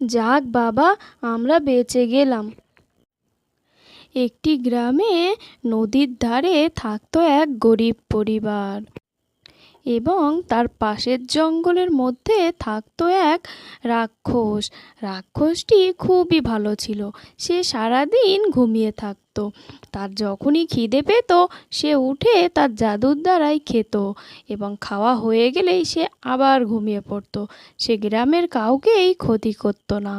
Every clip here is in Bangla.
যাক বাবা আমরা বেঁচে গেলাম। একটি গ্রামে নদীর ধারে থাকতো এক গরিব পরিবার। এবং তার পাশের জঙ্গলের মধ্যে থাকতো এক রাক্ষস। রাক্ষসটি খুবই ভালো ছিল। সে সারাদিন ঘুমিয়ে থাকতো। তার যখনই খিদে পেত, সে উঠে তার জাদুর দ্বারাই খেত এবং খাওয়া হয়ে গেলেই সে আবার ঘুমিয়ে পড়তো। সে গ্রামের কাউকেই ক্ষতি করতো না।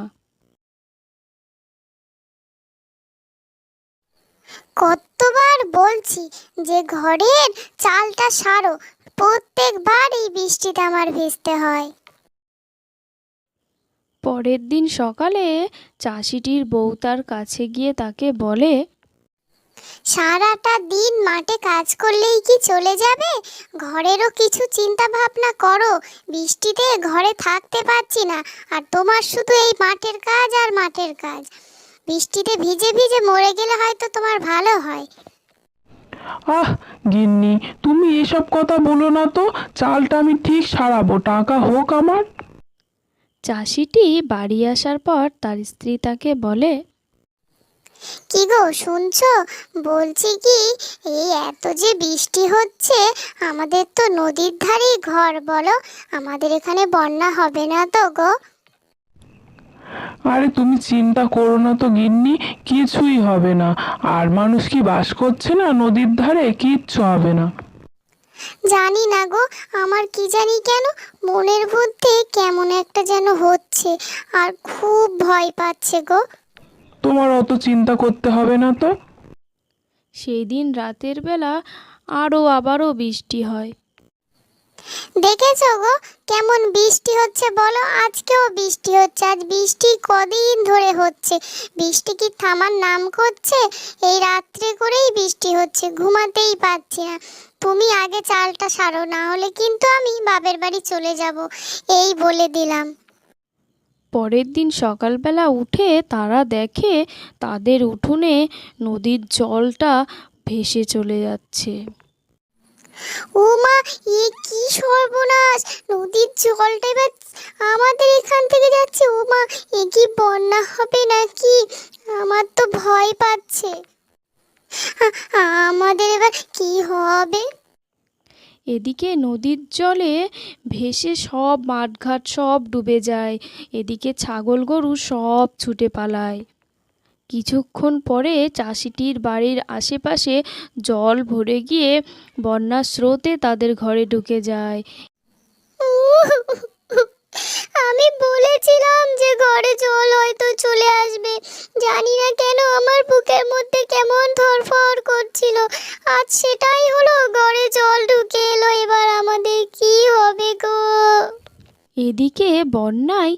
কতবার বলছি যে ঘরের চালটা সারো প্রত্যেকবার এই বৃষ্টিতে আমার ভিজতে হয়। পরের দিন সকালে চাষিটির বউ তার কাছে গিয়ে তাকে বলে সারাটা দিন মাঠে কাজ করলেই কি চলে যাবে? ঘরেরও কিছু চিন্তা ভাবনা করো বৃষ্টিতে ঘরে থাকতে পারছি না আর তোমার শুধু এই মাঠের কাজ আর মাঠের কাজ। বৃষ্টিতে ভিজে ভিজে মরে গেলে হয়তো তোমার ভালো হয়। আহ গিন্নি তুমি এসব কথা বলো না তো। চালটা আমি ঠিক সারাবো টাকা হোক আমার। চাষিটি বাড়ি আসার পর তার স্ত্রী তাকে বলে কি গো শুনছো? বলছি কি এই এত যে বৃষ্টি হচ্ছে আমাদের তো নদীর ধারেই ঘর বলো। আমাদের এখানে বন্যা হবে না তো গো? আরে তুমি চিন্তা করো না তো গিন্নি কিছুই হবে না। আর মানুষ কি বাস করছে না নদীর ধারে? কিচ্ছু হবে না। জানি না গো আমার কি জানি কেন? মনের মধ্যে কেমন একটা যেন হচ্ছে আর খুব ভয় পাচ্ছে গো। তোমার অত চিন্তা করতে হবে না তো। সেই দিন রাতের বেলা আরও আবারও বৃষ্টি হয়। দেখেছ গো? কেমন বৃষ্টি হচ্ছে বলো? আজকেও বৃষ্টি হচ্ছে। আজ বৃষ্টি কদিন ধরে হচ্ছে। বৃষ্টি কি থামার নাম করছে? এই রাত্রে করেই বৃষ্টি হচ্ছে। ঘুমাতেই পারছি না। তুমি আগে চালটা সারো, না হলে কিন্তু আমি বাপের বাড়ি চলে যাব। এই বলে দিলাম। পরের দিন সকালবেলা উঠে তারা দেখে তাদের উঠোনে নদীর জলটা ভেসে চলে যাচ্ছে। ওমা, এ কি সর্বনাশ! নদীর জলটা এবার আমাদের এখান থেকে যাচ্ছে। ওমা, এ কি বন্যা হবে নাকি? আমার তো ভয় পাচ্ছে। আমাদের এবার কি হবে? এদিকে নদীর জলে ভেসে সব মাঠঘাট সব ডুবে যায়। এদিকে ছাগল গরু সব ছুটে পালায়। কিছুক্ষণ পরে চাষিটির বাড়ির আশেপাশে জল ভরে গিয়ে বন্যার স্রোতে তাদের ঘরে ঢুকে যায়। আমি বলেছিলাম যে ঘরে জল হয়তো চলে আসবে। জানি না কেন আমার বুকের মধ্যে কেমন ধরফর করছিল। আজ সেটাই হলো ঘরে জল ঢুকে এলো এবার আমাদের কি হবে গো? এদিকে বন্যায়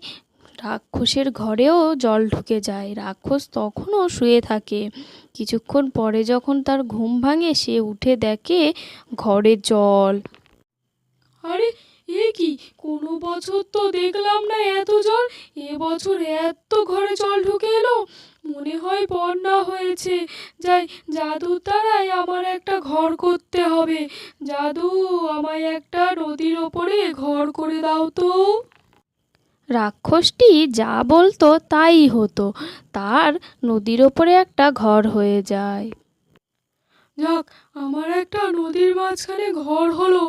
রাক্ষসের ঘরেও জল ঢুকে যায়। রাক্ষস তখনও শুয়ে থাকে। কিছুক্ষণ পরে যখন তার ঘুম ভাঙে, সে উঠে দেখে ঘরে জল। আরে, এ কি? কোনো বছর তো দেখলাম না এত জল। এবছর এত ঘরে জল ঢুকে এলো। মনে হয় বন্যা হয়েছে। যাই জাদু দ্বারাই আমার একটা ঘর করতে হবে। জাদু, আমায় একটা নদীর ওপরে ঘর করে দাও তো। রাক্ষসটি যা বলতো তাই হতো। তার নদীর ওপরে একটা ঘর হয়ে যায়। যাক আমার একটা নদীর মাঝখানে ঘর হলো।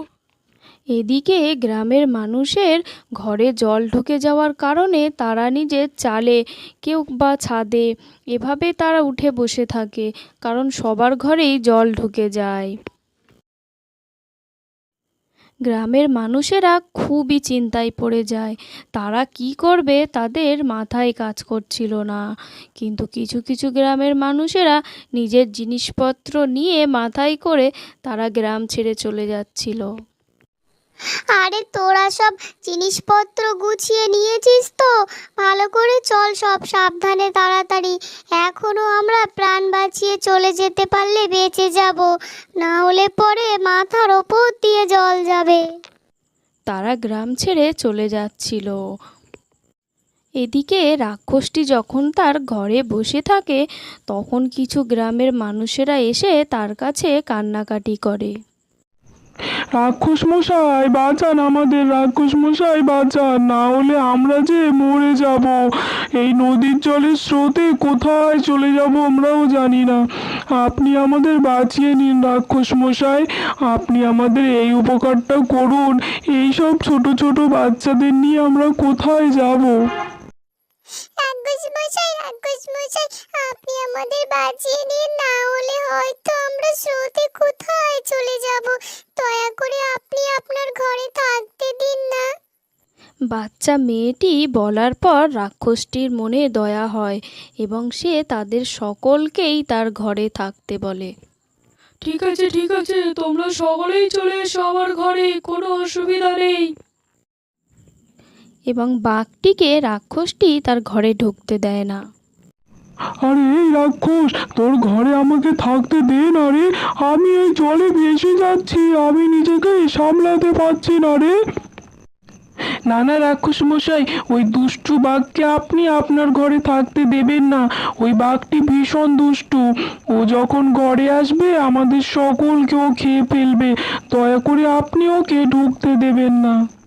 এদিকে গ্রামের মানুষের ঘরে জল ঢুকে যাওয়ার কারণে তারা নিজের চালে কেউ বা ছাদে এভাবে তারা উঠে বসে থাকে কারণ সবার ঘরেই জল ঢুকে যায়। গ্রামের মানুষেরা খুবই চিন্তায় পড়ে যায়। তারা কি করবে তাদের মাথায় কাজ করছিল না। কিন্তু কিছু কিছু গ্রামের মানুষেরা নিজের জিনিসপত্র নিয়ে মাথায় করে তারা গ্রাম ছেড়ে চলে যাচ্ছিল। আরে তোরা সব জিনিসপত্র গুছিয়ে নিয়েছিস তো? ভালো করে চল সব সাবধানে তাড়াতাড়ি। এখনও আমরা প্রাণ বাঁচিয়ে চলে যেতে পারলে বেঁচে যাব। না হলে পরে মাথার ওপর দিয়ে জল যাবে। তারা গ্রাম ছেড়ে চলে যাচ্ছিল। এদিকে রাক্ষসটি যখন তার ঘরে বসে থাকে, তখন কিছু গ্রামের মানুষেরা এসে তার কাছে কান্নাকাটি করে। রাক্ষস মশাই, বাঁচান আমাদের রাক্ষস মশাই, বাঁচান। না হলে আমরা যে মরে যাব। এই নদীর জলের স্রোতে কোথায় চলে যাব আমরাও জানি না। আপনি আমাদের বাঁচিয়ে নিন রাক্ষস মশাই। আপনি আমাদের এই উপকারটা করুন। এই সব ছোট ছোট বাচ্চাদের নিয়ে আমরা কোথায় যাব? মশাই আপনি আমাদের বাঁচিয়ে নিন না হলে হয়তো আমরা স্রোতে কোথায় চলে যাব। দয়া করে আপনি আপনার ঘরে থাকতে দিন না। বাচ্চা মেয়েটি বলার পর রাক্ষসটির মনে দয়া হয় এবং সে তাদের সকলকেই তার ঘরে থাকতে বলে। ঠিক আছে ঠিক আছে তোমরা সকলেই চলে এসো আমার ঘরে কোনো অসুবিধা নেই। এবং বাঘটিকে রাক্ষসটি তার ঘরে ঢুকতে দেয় না। আরে এই রাক্ষস, তোর ঘরে আমাকে থাকতে দে না রে। আমি এই জলে ভেসে যাচ্ছি, আমি নিজেকে সামলাতে পারছি না রে। না না, রাক্ষস মশাই, ওই দুষ্টু বাঘকে আপনি আপনার ঘরে থাকতে দেবেন না। ওই বাঘটি ভীষণ দুষ্টু। ও যখন ঘরে আসবে, আমাদের সকলকেও খেয়ে ফেলবে। দয়া করে আপনি ওকে ঢুকতে দেবেন না।